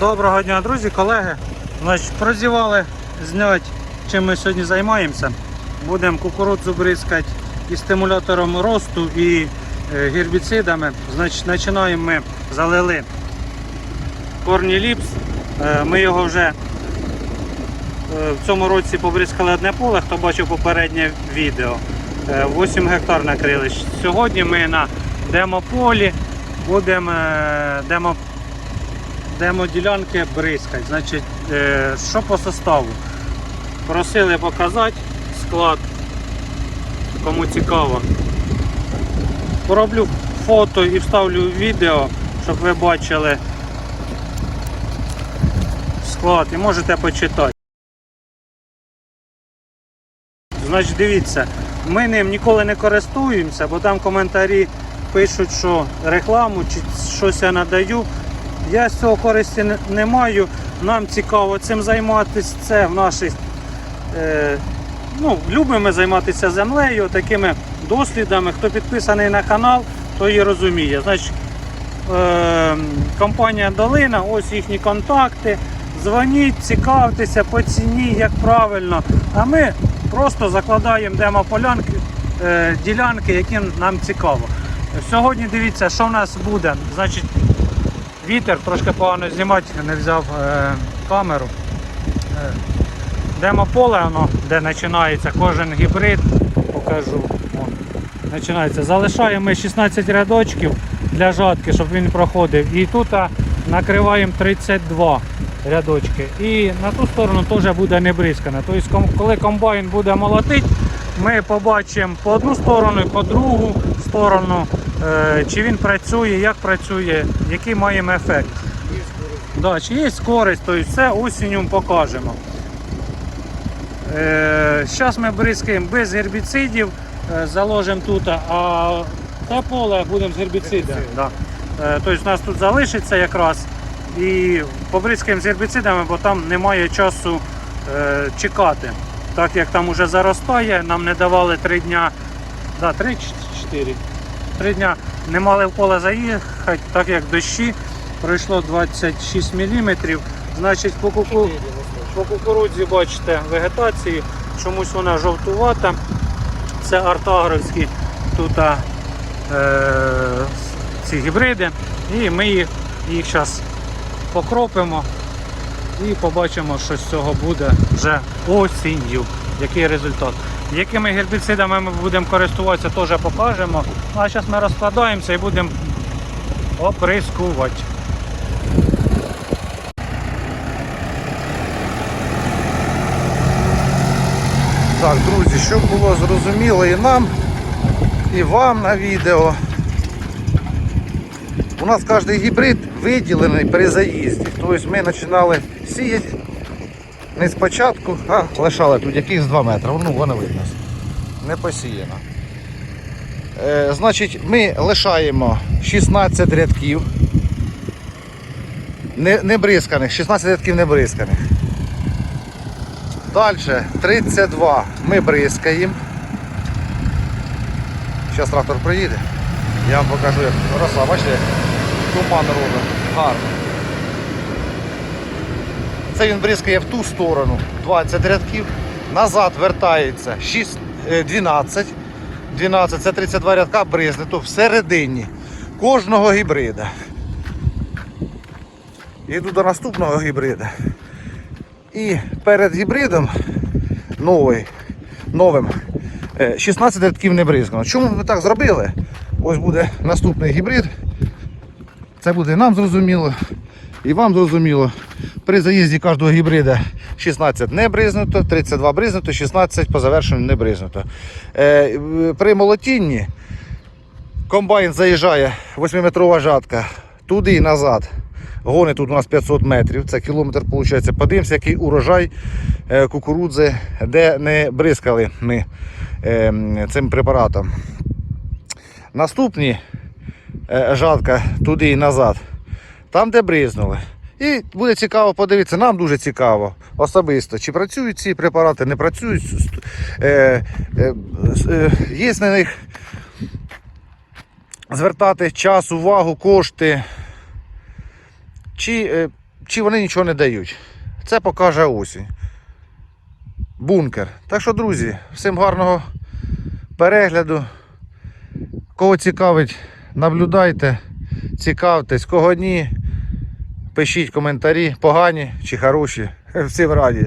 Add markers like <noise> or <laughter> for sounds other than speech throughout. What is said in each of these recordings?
Доброго дня, друзі, колеги. Значить, прозівали зняти, чим ми сьогодні займаємося. Будемо кукурудзу бризкати і стимулятором росту, і е, гербіцидами. Значить, починаємо ми залили корні ліпс. Е, Ми його вже е, в цьому році побризкали одне поле, хто бачив попереднє відео. Е, 8 гектар накрили. Сьогодні ми на демополі будемо демо демоділянки бризкать. Значить, е, що по составу? Просили показати склад, кому цікаво. Пороблю фото і вставлю відео, щоб ви бачили склад і можете почитати. Значить, дивіться, ми ним ніколи не користуємося, бо там коментарі пишуть, що рекламу чи щось я надаю. Я з цього користі не, маю. Нам цікаво цим займатися. Це в нашій е, ну, любимо займатися землею, такими дослідами. Хто підписаний на канал, той і розуміє. Значить, е, компанія Долина, ось їхні контакти. Дзвоніть, цікавтеся по ціні, як правильно. А ми просто закладаємо демополянки, е, ділянки, які нам цікаво. Сьогодні дивіться, що в нас буде. Значить, вітер трошки погано знімати, не взяв е, камеру. Е, демополе, воно, де починається кожен гібрид, покажу. Вон, починається. Залишаємо ми 16 рядочків для жатки, щоб він проходив. І тут накриваємо 32 рядочки. І на ту сторону теж буде не бризкане. Тобто, коли комбайн буде молотити, ми побачимо по одну сторону і по другу сторону, чи він працює, як працює, який маємо ефект. Да, чи є користь, тобто все осінню покажемо. Зараз ми бризкаємо без гербіцидів, е, заложимо тут, а те поле будемо з гербіцидами. Да. Е, Тобто у нас тут залишиться якраз і побризкаємо з гербіцидами, бо там немає часу е, чекати. Так як там вже заростає, нам не давали 3 дня, да, 3 4 3 дня не мали в поле заїхати, так як дощі пройшло 26 мм. Значить, по, куку... по кукурудзі бачите вегетації, чомусь вона жовтувата. Це артагровські тут е, ці гібриди. І ми їх, їх зараз покропимо і побачимо, що з цього буде вже осінню. Який результат. Якими гербіцидами ми будемо користуватися, теж покажемо. Ну, а зараз ми розкладаємося і будемо оприскувати. Так, друзі, щоб було зрозуміло і нам, і вам на відео. У нас кожен гібрид виділений при заїзді. Тобто ми починали сіяти не спочатку, а лишали тут якихось 2 метри. Ну, воно видно. Не посіяно. Е, значить, ми лишаємо 16 рядків. Не, не бризканих, 16 рядків не бризканих. Далі 32 ми бризкаємо. Зараз трактор приїде. Я вам покажу, як роса, бачите, туман робить. Гарно. Це він бризкає в ту сторону 20 рядків. Назад вертається 6, е, 12. 12 це 32 рядка бризнето всередині кожного гібрида. Йду до наступного гібрида. І перед гібридом новий, новим е, 16 рядків не бризкано. Чому ми так зробили? Ось буде наступний гібрид. Це буде нам зрозуміло і вам зрозуміло. При заїзді кожного гібрида 16 не бризнуто, 32 бризнуто, 16 по завершенню не бризнуто. Е, При молотінні комбайн заїжджає 8-метрова жатка туди і назад. Гони тут у нас 500 метрів, це кілометр виходить. Подивимося, який урожай е, кукурудзи, де не бризкали ми е, цим препаратом. Наступні жатка туди і назад, там, де бризнули. І буде цікаво подивитися, нам дуже цікаво особисто, чи працюють ці препарати, не працюють. Е, е, е, є на них звертати час, увагу, кошти. Чи чи вони нічого не дають. Це покаже осінь. Бункер. Так що, друзі, всім гарного перегляду. Кого цікавить, наблюдайте, цікавтесь, кого ні. Пишіть коментарі, погані чи хороші. <laughs> Всім раді.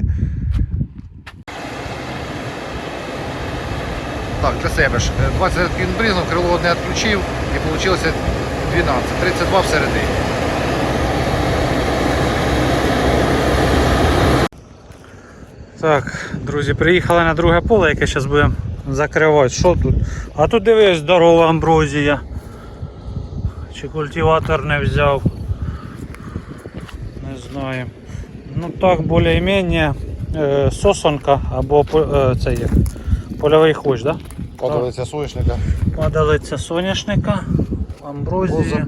Так, для себе ж. е, 20 рядків бризнув, крило одне відключив і вийшло 12. 32 всередині. Так, друзі, приїхали на друге поле, яке зараз будемо закривати. Що тут? А тут дивись, здорова амброзія. Чи культиватор не взяв. Знаю. Ну так, більш-менш е, сосонка або е, це як, польовий хоч, да? Подивиться соняшника. Падалиця соняшника, амброзія.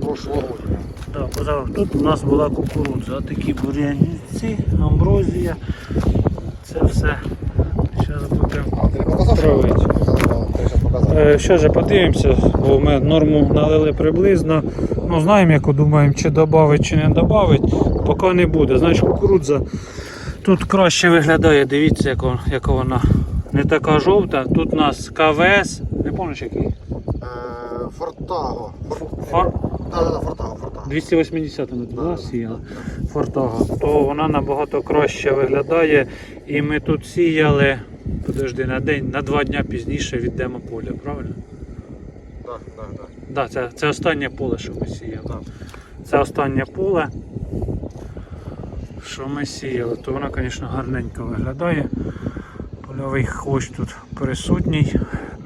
Да, тут у нас була кукурудза, такі бур'янці, амброзія. Це все. Зараз будемо. А ти не показав? Травить. Ти зараз показав. Е, Що ж подивимося, бо ми норму налили приблизно. Ну, знаємо, яку думаємо, чи додати, чи не додати. Поки не буде. Знаєш, кукурудза тут краще виглядає, дивіться, як вона, яка вона не така жовта. Тут у нас КВС, не пам'ятаєш який? Е, Фортаго. Фор... Фортаго, Фортаго. 280 ми туди сіяли Фортага, то вона набагато краще виглядає. І ми тут сіяли, подожди, на день, на два дня пізніше віддамо поле, правильно? Так, так, так. Да, це, це останнє поле, що ми сіяли. Так. Це останнє поле, що ми сіяли. То вона, звісно, гарненько виглядає. Польовий хвощ тут присутній.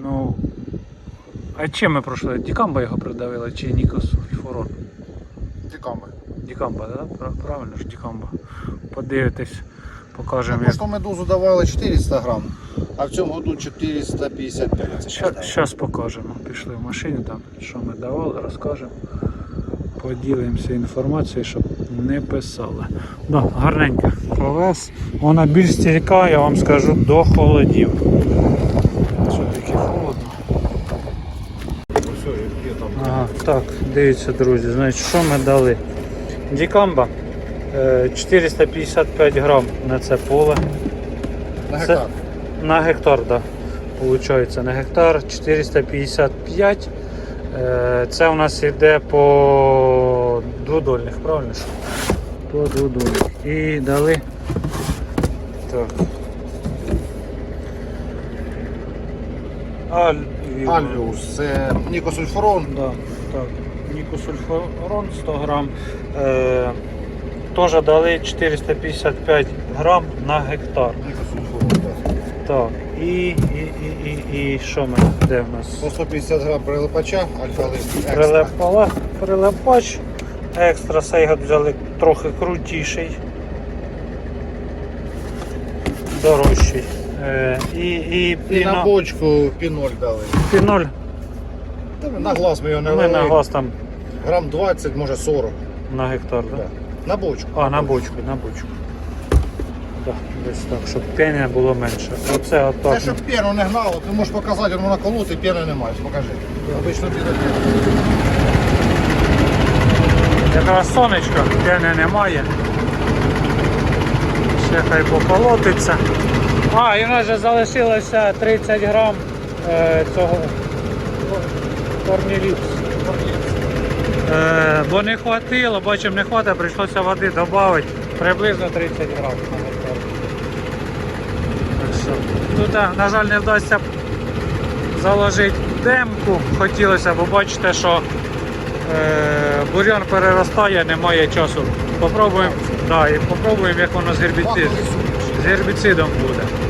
Ну, а чим ми пройшли? Дікамба його придавила чи Нікос Форон? Дікамби. Дікамба, да? Правильно ж Дікамба. Подивитись, покажемо. Як... прошлому медузу давали 400 грам, а в цьому году 455. Це Зараз покажемо. Пішли в машині, там, що ми давали, розкажемо. Поділимося інформацією, щоб не писали. Да, гарненька. КВС. Вона більш стійка, я вам скажу, до холодів. Що таке холодно? Ага, так, дивіться, друзі, значить, що ми дали? Дікамба е, 455 грам на це поле. На Це- гектар. На гектар, так. Да. Получається, на гектар 455. Е, Це у нас йде по дводольних, правильно? По дводольних. І дали. Так. Альвіум. Альвіус, це нікосульфурон. Да, так. Нікосульфурон 100 грам. Е, Теж дали 455 грам на гектар. Нікосульфурон, так. Так. І, і, і, що ми? Де в нас? По 150 грам прилипача, альфа-лист екстра. Прилепала, прилепач. Екстра сейгат взяли трохи крутіший. Дорожчий. Е, і, і, І піно- на бочку піноль дали. піноль. Та На глаз ми його не Ми на глаз там Грам 20, може 40. на гектар, так? Да. На бочку. А, на бочку, на бочку. Да, десь так, щоб пені було менше. Оце Це щоб пену не гнало, ти можеш показати, воно колоти, пени немає. Покажи. Обично біля пени. Якраз сонечко, пени немає. Ще хай поколотиться. А, і в нас вже залишилося 30 грам е, цього корніліпс. Е, бо не хватило, бачимо, не хватить, прийшлося води додати приблизно 30 грам що, Тут, е, на жаль, не вдасться заложити демку. Хотілося, бо бачите, що е, бур'ян переростає, немає часу. Попробуємо, да, і попробуємо, як воно з гербіцидом, з гербіцидом буде.